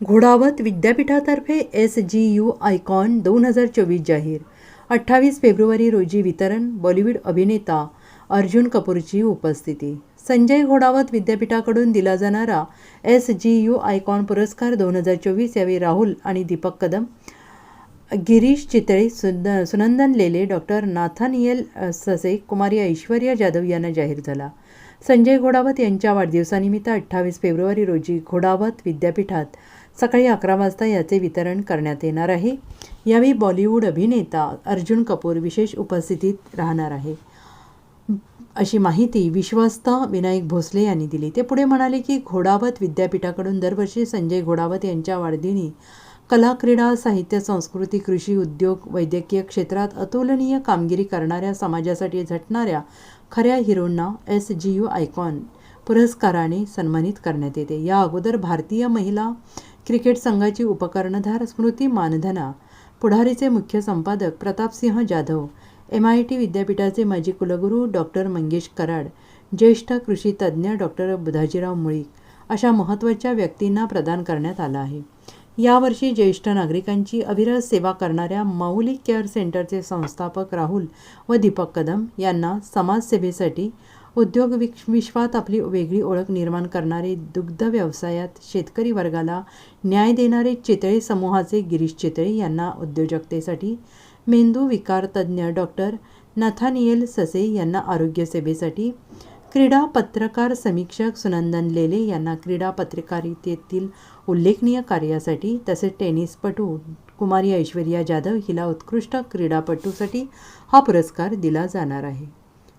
घोडावत विद्यापीठातर्फे S G U icon दोन हजार चोवीस जाहीर. अठ्ठावीस फेब्रुवारी रोजी वितरण बॉलिवूड अभिनेता अर्जुन कपूरची उपस्थिती. संजय घोडावत विद्यापीठाकडून दिला जाणारा एस जी यू आयकॉन पुरस्कार दोन हजार चोवीस यावेळी राहुल आणि दीपक कदम गिरीश चितळे सुंद सुनंदन लेले डॉक्टर नाथानियल ससे कुमारी ऐश्वर्या जाधव यांना जाहीर झाला. संजय घोडावत यांच्या वाढदिवसानिमित्त अठ्ठावीस फेब्रुवारी रोजी घोडावत विद्यापीठात सकाळी अकरा वाजता याचे वितरण करण्यात येणार आहे. यावेळी बॉलिवूड अभिनेता अर्जुन कपूर विशेष उपस्थितीत राहणार आहे. अशी माहिती विश्वस्त विनायक भोसले यांनी दिली. ते पुढे म्हणाले की घोडावत विद्यापीठाकडून दरवर्षी संजय घोडावत यांच्या वाढदिनी कला क्रीडा साहित्य संस्कृती कृषी उद्योग वैद्यकीय क्षेत्रात अतुलनीय कामगिरी करणाऱ्या समाजासाठी झटणाऱ्या खऱ्या हिरोंना एस जी यू आयकॉन पुरस्काराने सन्मानित करण्यात येते. या अगोदर भारतीय महिला क्रिकेट संघाची उपकर्णधार स्मृती मानधना पुढारीचे मुख्य संपादक Pratapsingh Jadhav M I T विद्यापीठाचे माजी कुलगुरू डॉक्टर मंगेश कराड ज्येष्ठ कृषी तज्ज्ञ डॉक्टर बुधाजीराव मुळीक अशा महत्त्वाच्या व्यक्तींना प्रदान करण्यात आला आहे. यावर्षी ज्येष्ठ नागरिकांची अविरत सेवा करणाऱ्या माऊली केअर सेंटरचे संस्थापक राहुल व दीपक कदम यांना समाजसेवेसाठी उद्योग विश्वात आपली वेगळी ओळख निर्माण करणारे दुग्ध व्यवसायात शेतकरी वर्गाला न्याय देणारे चितळे समूहाचे गिरीश चितळे यांना उद्योजकतेसाठी मेंदू विकार तज्ज्ञ डॉक्टर नथानियल ससे यांना आरोग्यसेवेसाठी क्रीडा पत्रकार समीक्षक सुनंदन लेले यांना क्रीडा पत्रकारितेतील उल्लेखनीय कार्यासाठी तसेच टेनिसपटू कुमारी ऐश्वर्या जाधव हिला उत्कृष्ट क्रीडापटूसाठी हा पुरस्कार दिला जाणार आहे.